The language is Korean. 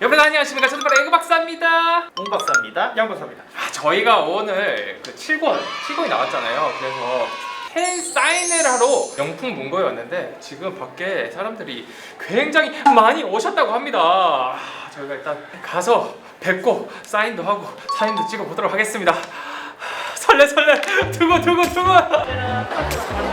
여러분 안녕하십니까? 저는 바로 에그 박사입니다. 홍 박사입니다. 양 박사입니다. 아, 저희가 오늘 그 7권 7권이 나왔잖아요. 그래서 팬 사인회를 하러 영풍 문고였는데 지금 밖에 사람들이 굉장히 많이 오셨다고 합니다. 아, 저희가 일단 가서 뵙고 사인도 하고 사인도 찍어 보도록 하겠습니다. 아, 설레 설레. 두고 두고 두고.